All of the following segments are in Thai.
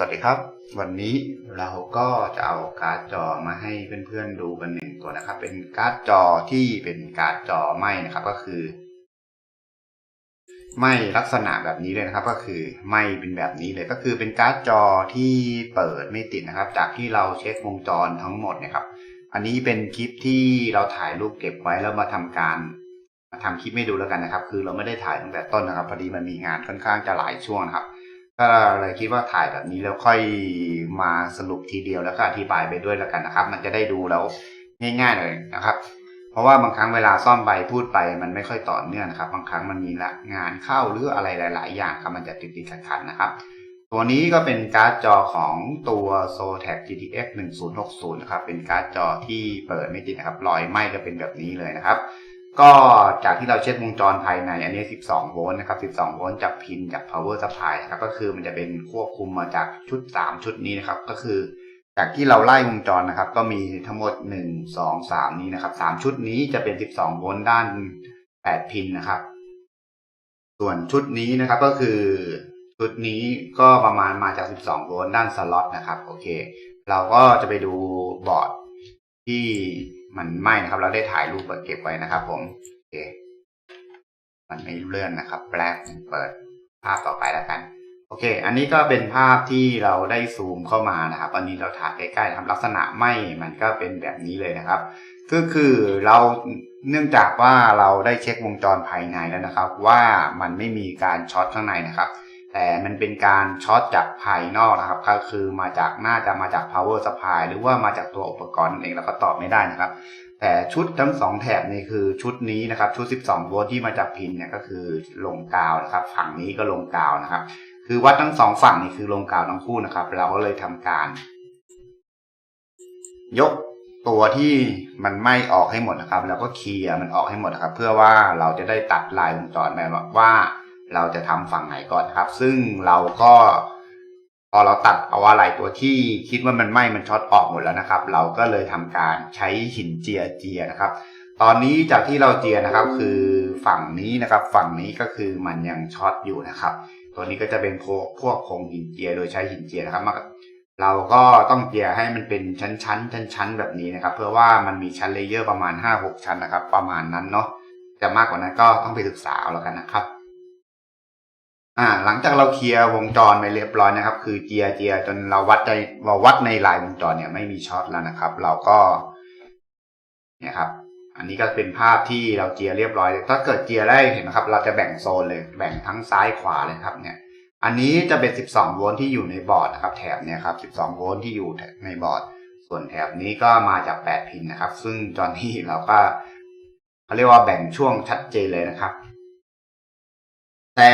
สวัสดีครับ วันนี้เราก็จะเอาการ์ดจอมาให้เพื่อนๆดูกันหนึ่งตัวนะครับ เป็นการ์ดจอที่เป็นการ์ดจอไหมนะครับก็คือไหมลักษณะแบบนี้เลยนะครับ ก็คือไหมเป็นแบบนี้เลยก็คือเป็นการ์ดจอที่เปิดไม่ติดนะครับ จากที่เราเช็ควงจรทั้งหมดนะครับ อันนี้เป็นคลิปที่เราถ่ายรูปเก็บไว้แล้วมาทำการมาทำคลิปให้ดูแล้วกันนะครับ คือเราไม่ได้ถ่ายตั้งแต่ต้นนะครับพอดีมันมีงานค่อนข้างจะหลายช่วงนะครับ ก็เลยคิดว่าถ่ายแบบนี้แล้วค่อยมาสรุปทีเดียวแล้วก็อธิบายไปด้วยแล้วกันนะครับ มันจะได้ดูแล้วง่ายๆเลยนะครับ เพราะว่าบางครั้งเวลาซ่อมไปพูดไปมันไม่ค่อยต่อเนื่องนะครับ บางครั้งมันมีละงานเข้าหรืออะไรหลาย ๆ อย่างครับมันจะติดๆขัดๆนะครับ ตัวนี้ก็เป็นการ์ดจอของตัว s o t a c GTX 1060นะครับเป็นการ์ดจอที่เปิดไม่ติดนะครับรอยไหม้ก็เป็นแบบนี้เลยนะครับ ก็จากที่เราเช็ควงจรภายในอันนี้ 12 โวลต์นะครับ 12 โวลต์จากพินจาก power supply นะครับก็คือมันจะเป็นควบคุมมาจากชุด 3 ชุดนี้นะครับ ก็คือ จากที่เราไล่วงจรนะครับ ก็มีทั้งหมด 1 2 3 นี้นะครับ 3 ชุดนี้จะเป็น 12 โวลต์ด้าน 8 พินนะครับ ส่วนชุดนี้นะครับก็คือชุดนี้ก็ประมาณมาจาก 12 โวลต์ด้านสล็อตนะครับ โอเค เราก็จะไปดูบอร์ดที่ มันไหม้นะครับ เราได้ถ่ายรูปมาเก็บไว้นะครับ ผมโอเคมันไม่เลื่อนนะครับแปลกเปิดภาพต่อไปแล้วกัน โอเค อันนี้ก็เป็นภาพที่เราได้ซูมเข้ามานะครับ อันนี้เราถ่ายใกล้ๆนะครับลักษณะไหม้มันก็เป็นแบบนี้เลยนะครับก็คือเราเนื่องจากว่าเราได้เช็ควงจรภายในแล้วนะครับ ว่ามันไม่มีการช็อตข้างในนะครับ แต่มันเป็นการช็อตจากภายนอกนะครับก็คือมาจากน่าจะมาจาก power supply หรือว่ามาจากตัวอุปกรณ์นั่นเองเราก็ตอบไม่ได้นะครับ แต่ชุดทั้งสองแถบนี่คือชุดนี้นะครับ ชุด 12 โวลต์ที่มาจากพินเนี่ยก็คือลงกาวนะครับ ฝั่งนี้ก็ลงกาวนะครับ คือวัดทั้งสองฝั่งนี่คือลงกาวทั้งคู่นะครับ เราก็เลยทำการ ยกตัวที่มันไม้ออกให้หมดนะครับ แล้วก็เคลียร์มันออกให้หมดนะครับ เพื่อว่าเราจะได้ตัดลายวงจรไปว่า เราจะทำฝั่งไหนก่อนครับ ซึ่งเราก็พอเราตัดเอาอะไรตัวที่คิดว่ามันไหม้มันช็อตออกหมดแล้วนะครับ เราก็เลยทำการใช้หินเจียเจียนะครับ ตอนนี้จากที่เราเจียนะครับ คือฝั่งนี้นะครับ ฝั่งนี้ก็คือมันยังช็อตอยู่นะครับ ตัวนี้ก็จะเป็นพวกพวกโครงหินเจียโดยใช้หินเจียนะครับมาเราก็ต้องเจียให้มันเป็นชั้นชั้นชั้นชั้นแบบนี้นะครับ เพื่อว่ามันมีชั้นเลเยอร์ประมาณห้าหกชั้นนะครับ ประมาณนั้นเนาะจะมากกว่านั้นก็ต้องไปศึกษาเอาแล้วกันนะครับ อ่า หลังจากเราเคลียร์วงจรไปเรียบร้อยนะครับ คือเจียเจียจนเราวัดใจเราวัดในลายวงจรเนี่ยไม่มีช็อตแล้วนะครับ เราก็เนี่ยครับ อันนี้ก็เป็นภาพที่เราเจียเรียบร้อยเลยถ้าเกิดเจียได้เห็นนะครับ เราจะแบ่งโซนเลยแบ่งทั้งซ้ายขวาเลยครับ เนี่ย อันนี้จะเป็น 12 โวลต์ที่อยู่ในบอร์ดนะครับ แถบเนี่ยครับ 12 โวลต์ที่อยู่ในบอร์ด ส่วนแถบนี้ก็มาจาก 8 พินนะครับ ซึ่งตอนนี้เราก็เขาเรียกว่าแบ่งช่วงชัดเจนเลยนะครับ แต่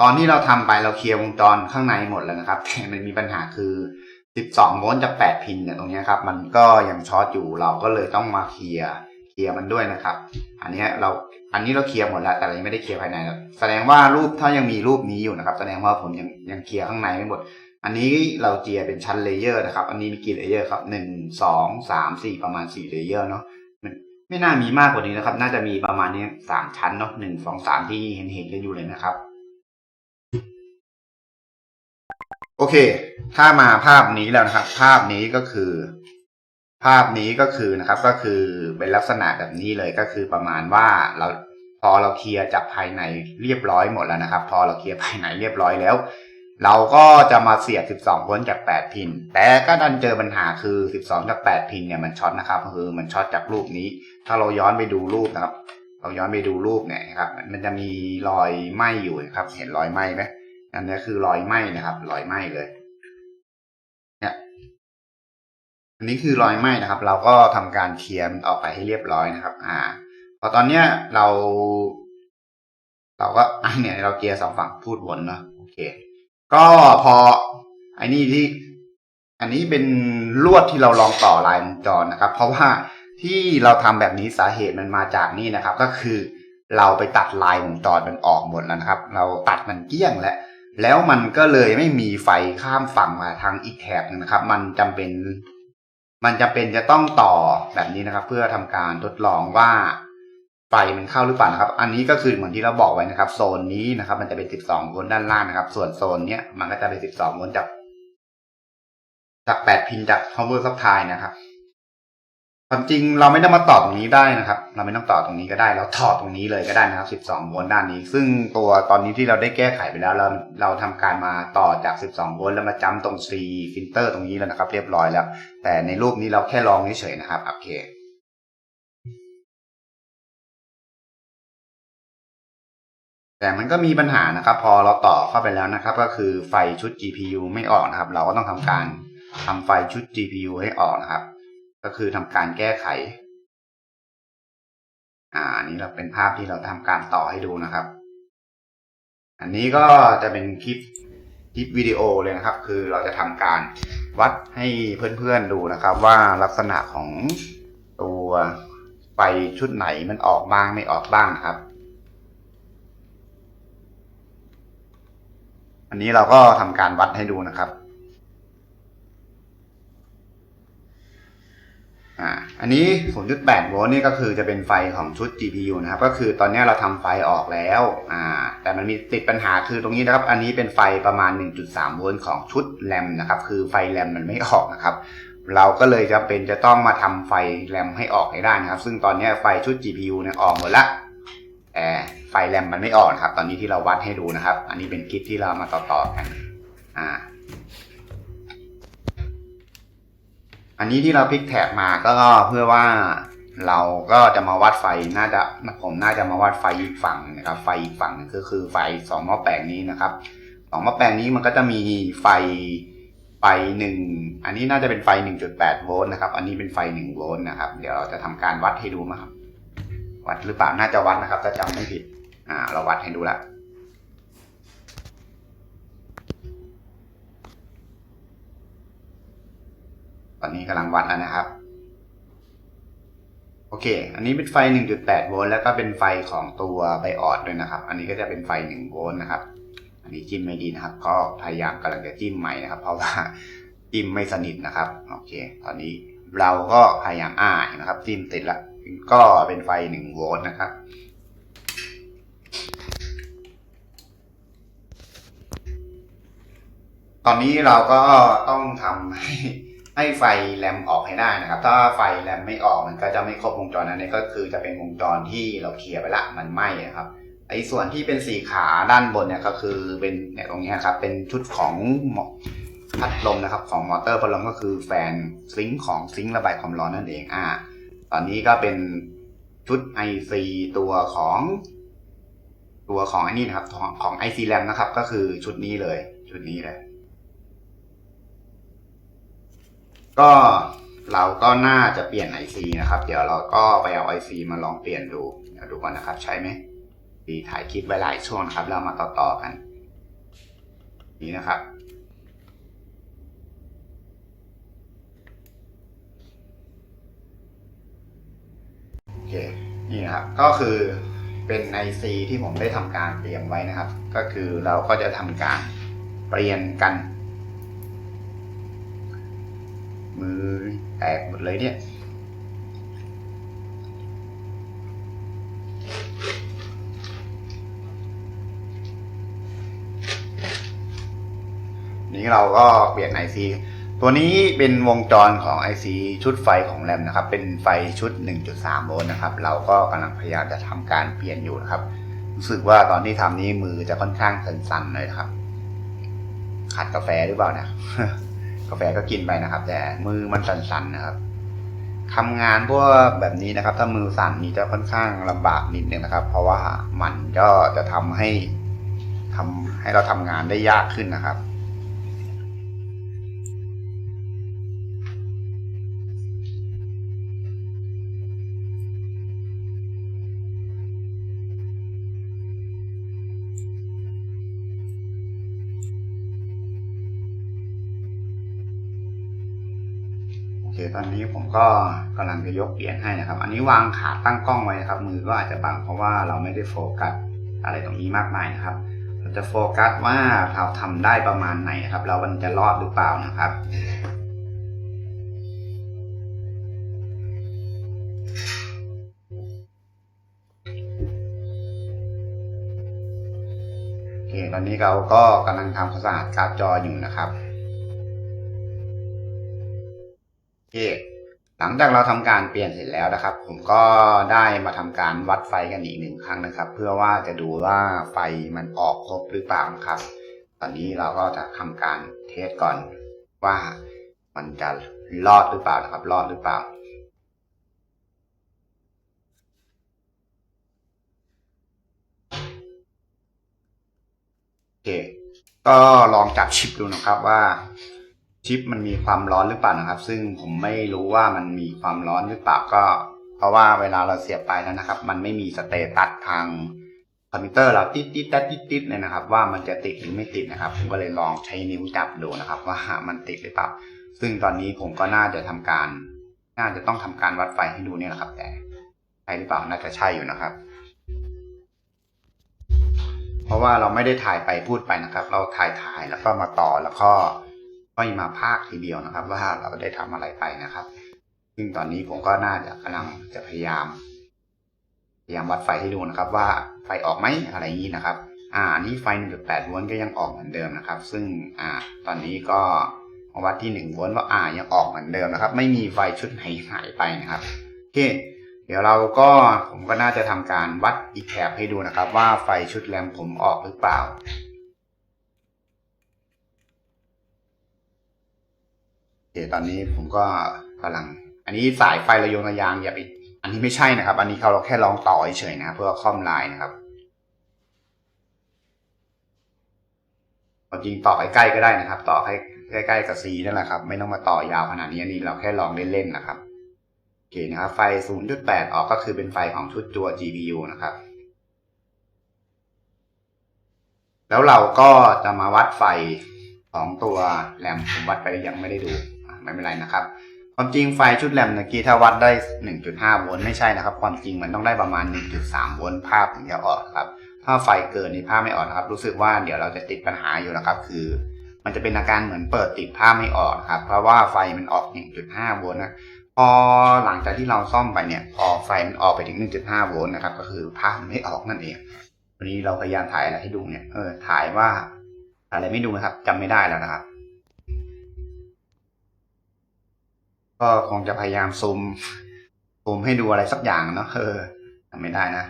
ตอนที่เราทำไปเราเคลียร์วงจรข้างในหมดแล้วนะครับแต่มันมีปัญหาคือ 12โวลต์จาก 8 พินเนี่ยตรงนี้ครับ มันก็ยังช็อตอยู่เราก็เลยต้องมาเคลียร์เคลียร์มันด้วยนะครับ อันนี้เราอันนี้เราเคลียร์หมดแล้วแต่เรายังไม่ได้เคลียร์ภายในแสดงว่ารูปถ้ายังมีรูปนี้อยู่นะครับ แสดงว่าผมยังยังเคลียร์ข้างในไม่หมด อันนี้เราเจียเป็นชั้นเลเยอร์นะครับ อันนี้มีกี่เลเยอร์ครับหนึ่งสองสามสี่ประมาณสี่เลเยอร์เนาะมันไม่น่ามีมากกว่านี้นะครับ น่าจะมีประมาณนี้สามชั้นเนาะหนึ่งสองสามที่เห็นเห็นกันอยู่เลยนะครับ โอเค ถ้ามาภาพนี้แล้วนะครับ ภาพนี้ก็คือ ภาพนี้ก็คือนะครับ ก็คือเป็นลักษณะแบบนี้เลยก็คือประมาณว่าเราพอเราเคลียร์จากภายในเรียบร้อยหมดแล้วนะครับ พอเราเคลียร์ภายในเรียบร้อยแล้ว เราก็จะมาเสียบ 12โวลต์จาก 8 พิน แต่ก็ดันเจอปัญหาคือ 12 จาก 8 พินเนี่ยมันช็อตนะครับคือมันช็อตจากรูปนี้ ถ้าเราย้อนไปดูรูปนะครับ เราย้อนไปดูรูปเนี่ยครับ มันจะมีรอยไหม้อยู่ครับ เห็นรอยไหม้ไหม อันนี้คือรอยไหม้นะครับ รอยไหม้เลยเนี่ยอันนี้คือรอยไหม้นะครับ เราก็ทำการเคลียร์มันออกไปให้เรียบร้อยนะครับ อ่า พอตอนเนี้ยเรา เราก็อะเนี่ยเราเกียร์สองฝั่งพูดวนเนาะโอเค ก็พอไอ้นี่ที่ อันนี้เป็นลวดที่เราลองต่อลายจรนะครับ เพราะว่าที่เราทำแบบนี้สาเหตุมันมาจากนี่นะครับ ก็คือเราไปตัดลายวงจรมันออกหมดแล้วนะครับ เราตัดมันเกี้ยงแล้ว แล้วมันก็เลยไม่มีไฟข้ามฝั่งมาทางอีกแถบนึงนะครับ มันจำเป็น มันจำเป็นจะต้องต่อแบบนี้นะครับ เพื่อทำการทดลองว่าไฟมันเข้าหรือเปล่านะครับ อันนี้ก็คือเหมือนที่เราบอกไว้นะครับ โซนนี้นะครับ มันจะเป็น 12 โวลต์ด้านล่างนะครับ ส่วนโซนเนี้ยมันก็จะเป็น 12 โวลต์จากจากแปดพินจาก power supply นะครับ ความจริงเราไม่ต้องมาต่อตรงนี้ได้นะครับ เราไม่ต้องต่อตรงนี้ก็ได้ เราถอดตรงนี้เลยก็ได้นะครับ 12 โวลต์ด้านนี้ ซึ่งตัวตอนนี้ที่เราได้แก้ไขไปแล้ว เราเราทำการมาต่อจาก 12 โวลต์แล้วมาจ้ำตรง C filter ตรงนี้แล้วนะครับ เรียบร้อยแล้ว แต่ในรูปนี้เราแค่ลองเฉยๆนะครับ โอเคแต่มันก็มีปัญหานะครับ พอเราต่อเข้าไปแล้วนะครับ ก็คือไฟชุด GPU ไม่ออกนะครับ เราก็ต้องทำการทำไฟชุด GPU ให้ออกนะครับ ก็คือทำการแก้ไข อ่าอันนี้เราเป็นภาพที่เราทำการต่อให้ดูนะครับ อันนี้ก็จะเป็นคลิปคลิปวิดีโอเลยนะครับ คือเราจะทำการวัดให้เพื่อนๆดูนะครับ ว่าลักษณะของตัวไฟชุดไหนมันออกบ้างไม่ออกบ้างครับ อันนี้เราก็ทำการวัดให้ดูนะครับ อ่าอันนี้ 0.8 โวลต์นี่ก็คือจะเป็นไฟของชุด GPU นะครับ ก็คือตอนนี้เราทำไฟออกแล้วอ่าแต่มันมีติดปัญหาคือตรงนี้นะครับ อันนี้เป็นไฟประมาณ 1.3 โวลต์ของชุดแรมนะครับ คือไฟแรมมันไม่ออกนะครับ เราก็เลยจะเป็นจะต้องมาทำไฟแรมให้ออกให้ได้นะครับ ซึ่งตอนนี้ไฟชุด GPU เนี่ยออกหมดละแต่ไฟแรมมันไม่ออกนครับ ตอนนี้ที่เราวัดให้ดูนะครับ อันนี้เป็นคลิปที่เรามาต่อๆกันอ่า อันนี้ที่เราพลิกแถบมาก็เพื่อว่าเราก็จะมาวัดไฟน่าจะผมน่าจะมาวัดไฟอีกฝั่งนะครับไฟอีกฝั่งก็คือไฟสองหม้อแปลงนี้นะครับสองหม้อแปลงนี้มันก็จะมีไฟไฟหนึ่งอันนี้น่าจะเป็นไฟหนึ่งจุดแปดโวลต์นะครับ อันนี้เป็นไฟหนึ่งโวลต์นะครับ เดี๋ยวเราจะทำการวัดให้ดูนะครับ วัดหรือเปล่าน่าจะวัดนะครับ ถ้าจำไม่ผิด อ่า เราวัดให้ดูละ ตอนนี้กำลังวัดแล้วนะครับ โอเค อันนี้เป็นไฟ 1.8 โวลต์แล้วก็เป็นไฟของตัวไบออดด้วยนะครับ อันนี้ก็จะเป็นไฟ 1 โวลต์นะครับ อันนี้จิ้มไม่ดีนะครับ ก็พยายามกำลังจะจิ้มใหม่นะครับ เพราะว่าจิ้มไม่สนิทนะครับ โอเค ตอนนี้เราก็พยายามอ่าเห็นะครับ จิ้มติดละก็เป็นไฟ 1 โวลต์นะครับตอนนี้เราก็ต้องทำให้ ให้ไฟแรมออกให้ได้นะครับ ถ้าไฟแรมไม่ออกมันก็จะไม่ครบวงจรนั้นนี่ก็คือจะเป็นวงจรที่เราเคลียร์ไปละมันไหม้นะครับไอ้ส่วนที่เป็นสีขาด้านบนเนี่ยก็คือเป็นเนี่ยตรงนี้ครับเป็นชุดของพัดลมนะครับของมอเตอร์พัดลมก็คือแฟนซิงค์ของซิงค์ระบายความร้อนนั่นเองอ่าตอนนี้ก็เป็นชุด IC ตัวของ ตัวของอันนี้นะครับของของ IC RAM นะครับ ก็คือชุดนี้เลย ชุดนี้เลย ก็เราก็น่าจะเปลี่ยน IC นะครับ เดี๋ยวเราก็ไปเอา IC มาลองเปลี่ยนดูเดี๋ยวดูก่อนนะครับ ใช่ไหมดีถ่ายคลิปไว้หลายช่วงนะครับ เรามาต่อๆกัน นี่นะครับ โอเค นี่นะครับ ก็คือเป็น IC ที่ผมได้ทำการเตรียมไว้นะครับ ก็คือเราก็จะทำการเปลี่ยนกัน มือแตกหมดเลยเนี่ยนี้เราก็เปลี่ยน IC ตัวนี้เป็นวงจรของ IC ชุดไฟของแรมนะครับ เป็นไฟชุด 1.3 โวลต์นะครับ เราก็กำลังพยายามจะทำการเปลี่ยนอยู่นะครับ รู้สึกว่าตอนที่ทำนี้มือจะค่อนข้างสั่นๆเลยนะครับขาดกาแฟหรือเปล่าเนี่ย กาแฟก็กินไปนะครับ แต่มือมันสั่นๆนะครับทำงานพวกแบบนี้นะครับ ถ้ามือสั่นนี่จะค่อนข้างลำบากนิดนึงนะครับ เพราะว่ามันก็จะทำให้ทำให้เราทำงานได้ยากขึ้นนะครับ คตอนนี้ผมก็กำลังจะยกเหรียญให้นะครับ อันนี้วางขาตั้งกล้องไว้นะครับ มือก็อาจจะบังเพราะว่าเราไม่ได้โฟกัสอะไรตรงนี้มากมายนะครับ เราจะโฟกัสว่าเราทำได้ประมาณไหนนะครับแล้วมันจะรอดหรือเปล่านะครับโอเคตอนนี้เราก็กำลังทำความสะอาดการ์ดจออยู่นะครับ หลังจากเราทำการเปลี่ยนเสร็จแล้วนะครับ ผมก็ได้มาทำการวัดไฟกันอีกหนึ่งครั้งนะครับ เพื่อว่าจะดูว่าไฟมันออกครบหรือเปล่านะครับ ตอนนี้เราก็จะทำการเทสก่อนว่ามันจะรอดหรือเปล่านะครับ รอดหรือเปล่าโอเคก็ลองจับชิปดูนะครับว่า ชิปมันมีความร้อนหรือเปล่านะครับ ซึ่งผมไม่รู้ว่ามันมีความร้อนหรือเปล่าก็ เพราะว่าเวลาเราเสียบไปแล้วนะครับ มันไม่มีสเตตัสทางคอมพิวเตอร์เราติดติดติดติดติดเลยนะครับ ว่ามันจะติดหรือไม่ติดนะครับ ผมก็เลยลองใช้นิ้วจับดูนะครับ ว่ามันติดหรือเปล่า ซึ่งตอนนี้ผมก็น่าจะทำการ น่าจะต้องทำการวัดไฟให้ดูเนี่ยแหละครับ แต่ใช่หรือเปล่าน่าจะใช่อยู่นะครับ เพราะว่าเราไม่ได้ถ่ายไปพูดไปนะครับ เราถ่ายถ่ายแล้วก็มาต่อแล้วก็ ค่อยมาภาคทีเดียวนะครับ ว่าเราได้ทำอะไรไปนะครับ ซึ่งตอนนี้ผมก็น่าจะกำลังจะพยายามพยายามวัดไฟให้ดูนะครับ ว่าไฟออกไหมอะไรอย่างนี้นะครับ อ่านนี้ไฟ 1.8 โวลต์ก็ยังออกเหมือนเดิมนะครับ ซึ่งอ่าตอนนี้ก็มาวัดที่1โวลต์ว่าอ่ายังออกเหมือนเดิมนะครับ ไม่มีไฟชุดไหนหายไปนะครับโอเคเดี๋ยวเราก็ผมก็น่าจะทำการวัดอีกแถบให้ดูนะครับ ว่าไฟชุดแรมผมออกหรือเปล่า โอเค ตอนนี้ผมก็กำลัง อันนี้สายไฟระยงระยางอย่าไปอันนี้ไม่ใช่นะครับ อันนี้เขาเราแค่ลองต่อเฉยๆนะครับเพื่อค่อมลายนะครับจริงต่อใกล้ๆก็ได้นะครับ ต่อให้ใกล้ๆกับ C นั่นแหละครับ ไม่ต้องมาต่อยาวขนาดนี้อันนี้เราแค่ลองเล่นๆนะครับโอเคนะครับ ไฟ 0.8 ออกก็คือเป็นไฟของชุดตัว GPU นะครับ แล้วเราก็จะมาวัดไฟของตัวแรมผมวัดไปยังไม่ได้ดู ไม่เป็นไรนะครับ ความจริงไฟชุดแรมเมื่อกี้ถ้าวัดได้ 1.5 โวลต์ไม่ใช่นะครับ ความจริงมันต้องได้ประมาณ 1.3 โวลต์ภาพถึงจะออกครับ ถ้าไฟเกินนี่ภาพไม่ออกนะครับ รู้สึกว่าเดี๋ยวเราจะติดปัญหาอยู่นะครับ คือ มันจะเป็นอาการเหมือนเปิดติดภาพไม่ออกครับ เพราะว่าไฟมันออก 1.5 โวลต์นะพอหลังจากที่เราซ่อมไปเนี่ย พอไฟมันออกไปถึง 1.5 โวลต์นะครับ ก็คือภาพมันไม่ออกนั่นเอง วันนี้เราพยายามถ่ายอะไรให้ดูเนี่ย เออ ถ่ายว่า อะไรไม่ดูนะครับจำไม่ได้แล้วนะครับ ก็คงจะพยายามซูมซูมให้ดูอะไรสักอย่างเนาะเออจำไม่ได้นะ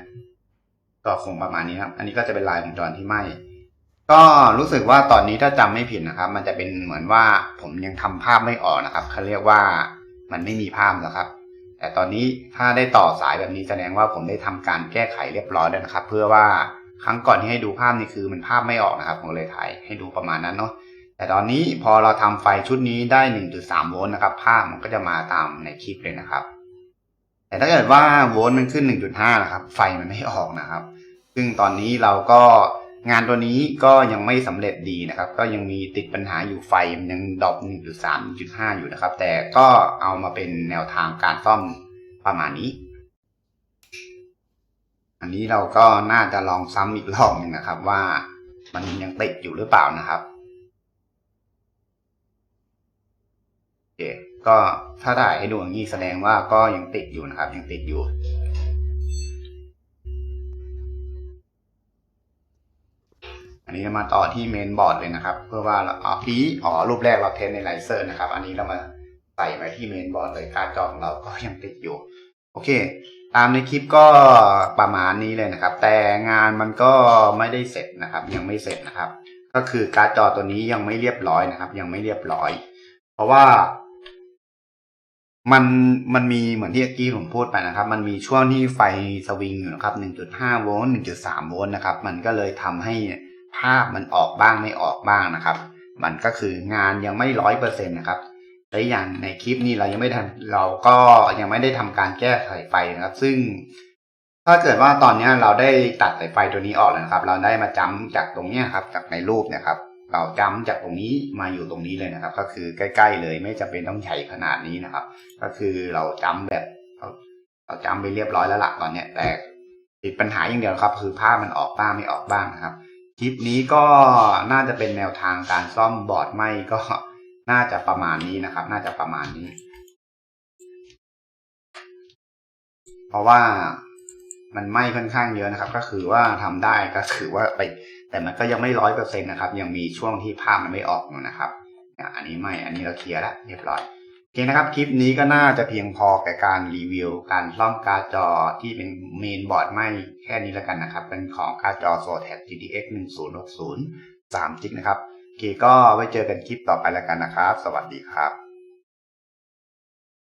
ก็คงประมาณนี้ครับ อันนี้ก็จะเป็นลายของจรที่ไหมก็รู้สึกว่าตอนนี้ถ้าจำไม่ผิดนะครับ มันจะเป็นเหมือนว่าผมยังทำภาพไม่ออกนะครับเขาเรียกว่ามันไม่มีภาพแล้วครับ แต่ตอนนี้ถ้าได้ต่อสายแบบนี้แสดงว่าผมได้ทำการแก้ไขเรียบร้อยแล้วนะครับ เพื่อว่าครั้งก่อนที่ให้ดูภาพนี่คือมันภาพไม่ออกนะครับผมเลยถ่ายให้ดูประมาณนั้นเนาะ แต่ตอนนี้พอเราทำไฟชุดนี้ได้ 1.3 โวลต์นะครับ ภาพมันก็จะมาตามในคลิปเลยนะครับ แต่ถ้าเกิดว่าโวลต์มันขึ้น 1.5 นะครับ ไฟมันไม่ออกนะครับ ซึ่งตอนนี้เราก็งานตัวนี้ก็ยังไม่สำเร็จดีนะครับ ก็ยังมีติดปัญหาอยู่ไฟมันยังดรอป1.3 1.5 อยู่นะครับ แต่ก็เอามาเป็นแนวทางการซ่อมประมาณนี้ อันนี้เราก็น่าจะลองซ้ำอีกรอบหนึ่งนะครับ ว่ามันยังติดอยู่หรือเปล่านะครับโอ เคก็ถ้าถ่ายให้ดูอย่างนี้แสดงว่าก็ยังติดอยู่นะครับ ยังติดอยู่ อันนี้เรามาต่อที่เมนบอร์ดเลยนะครับ เพื่อว่าเราอ๋อพีอ๋อรูปแรกเราเทสในไลเซอร์นะครับ อันนี้เรามาใส่ไว้ที่เมนบอร์ดเลยการ์ดจอของเราก็ยังติดอยู่ โอเค ตามในคลิปก็ประมาณนี้เลยนะครับ แต่งานมันก็ไม่ได้เสร็จนะครับ ยังไม่เสร็จนะครับ ก็คือการ์ดจอตัวนี้ยังไม่เรียบร้อยนะครับ ยังไม่เรียบร้อย เพราะว่า มันมันมีเหมือนที่เมื่อกี้ผมพูดไปนะครับ มันมีช่วงที่ไฟสวิงอยู่นะครับ 1.5 โวลต์ 1.3 โวลต์นะครับ มันก็เลยทำให้ภาพมันออกบ้างไม่ออกบ้างนะครับ มันก็คืองานยังไม่ร้อยเปอร์เซ็นต์นะครับและอย่างในคลิปนี้เรายังไม่ทันเราก็ยังไม่ได้ทำการแก้ไขไฟนะครับ ซึ่ง ถ้าเกิดว่าตอนนี้เราได้ตัดสายไฟตัวนี้ออกแล้วนะครับ เราได้มาจ้ำจากตรงนี้ครับจากในรูปนะครับ เราจ้ำจากตรงนี้มาอยู่ตรงนี้เลยนะครับ ก็คือใกล้ ๆ เลยไม่จำเป็นต้องใหญ่ขนาดนี้นะครับ ก็คือเราจ้ำแบบเราเราจ้ำไปเรียบร้อยแล้วล่ะตอนเนี้ยแต่ติดปัญหาอย่างเดียวครับ คือภาพมันออกบ้างไม่ออกบ้างนะครับคลิปนี้ก็น่าจะเป็นแนวทางการซ่อมบอร์ดไหมก็น่าจะประมาณนี้นะครับ น่าจะประมาณนี้ เพราะว่ามันไหม้ค่อนข้างเยอะนะครับ ก็คือว่าทำได้ก็คือว่าไป แต่มันก็ยังไม่ร้อยเปอร์เซ็นต์นะครับ ยังมีช่วงที่ภาพมันไม่ออกนะครับอันนี้ไม่ อันนี้เราเคลียร์แล้วเรียบร้อยโอเคนะครับ คลิปนี้ก็น่าจะเพียงพอแก่การรีวิว การซ่อมการ์ดจอที่เป็นเมนบอร์ดไหมแค่นี้แล้วกันนะครับ เป็นของการ์ดจอ Zotac GTX 1060 3จิกนะครับโอเคก็ไว้เจอกันคลิปต่อไปแล้วกันนะครับ สวัสดีครับ